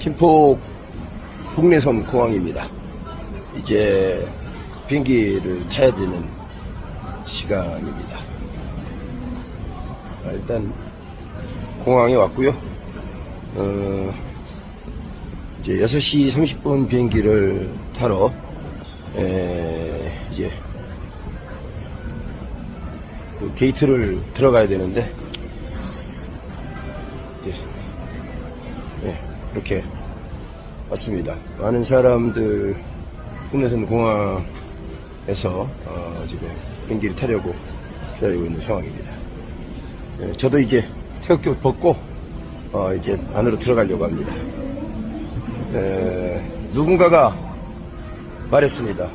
김포 국내선 공항입니다. 이제 비행기를 타야 되는 시간입니다. 아, 일단 공항에 왔고요. 어, 이제 6시 30분 비행기를 타러 에, 이제 그 게이트를 들어가야 되는데 이제 네, 이렇게 왔습니다. 많은 사람들 국내선 공항에서 어, 지금 비행기를 타려고 기다리고 있는 상황입니다. 예, 저도 이제 태극기 옷 벗고 어, 이제 안으로 들어가려고 합니다. 에, 누군가가 말했습니다.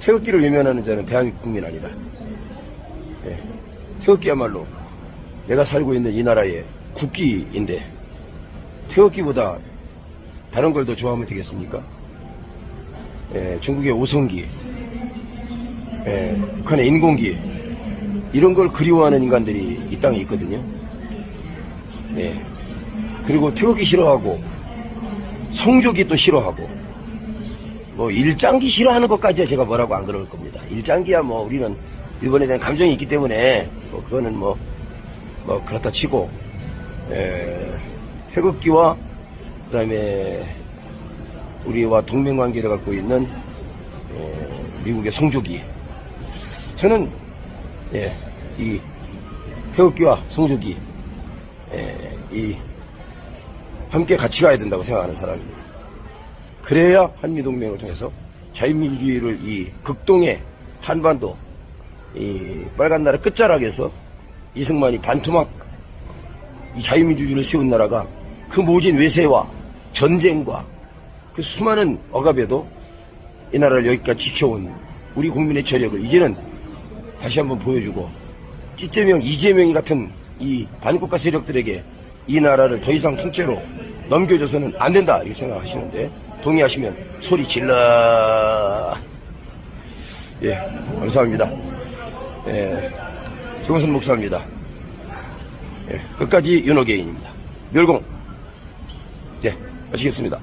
태극기를 외면하는 자는 대한민국 국민 아니다. 예, 태극기야말로 내가 살고 있는 이 나라의 국기인데 태극기보다 다른 걸 더 좋아하면 되겠습니까? 예, 중국의 오성기, 예, 북한의 인공기 이런 걸 그리워하는 인간들이 이 땅에 있거든요. 예, 그리고 태극기 싫어하고 성조기 또 싫어하고 뭐 일장기 싫어하는 것까지 제가 뭐라고 안 그럴 겁니다. 일장기야 뭐 우리는 일본에 대한 감정이 있기 때문에 뭐 그거는 뭐, 뭐 그렇다 치고 에, 태극기와 그다음에 우리와 동맹 관계를 갖고 있는 에, 미국의 성조기 저는 예, 이 태극기와 성조기 에, 이 함께 같이 가야 된다고 생각하는 사람입니다. 그래야 한미 동맹을 통해서 자유민주주의를 이 극동의 한반도 이 빨간 나라 끝자락에서 이승만이 반토막 이 자유민주주의를 세운 나라가 그 모진 외세와 전쟁과 그 수많은 억압에도 이 나라를 여기까지 지켜온 우리 국민의 저력을 이제는 다시 한번 보여주고 이재명, 이재명이 같은 이 반국가 세력들에게 이 나라를 더 이상 통째로 넘겨줘서는 안 된다 이렇게 생각하시는데 동의하시면 소리 질러. 예 감사합니다. 예 조은선 목사입니다. 예 끝까지 윤호개인입니다. 멸공 아시겠습니다.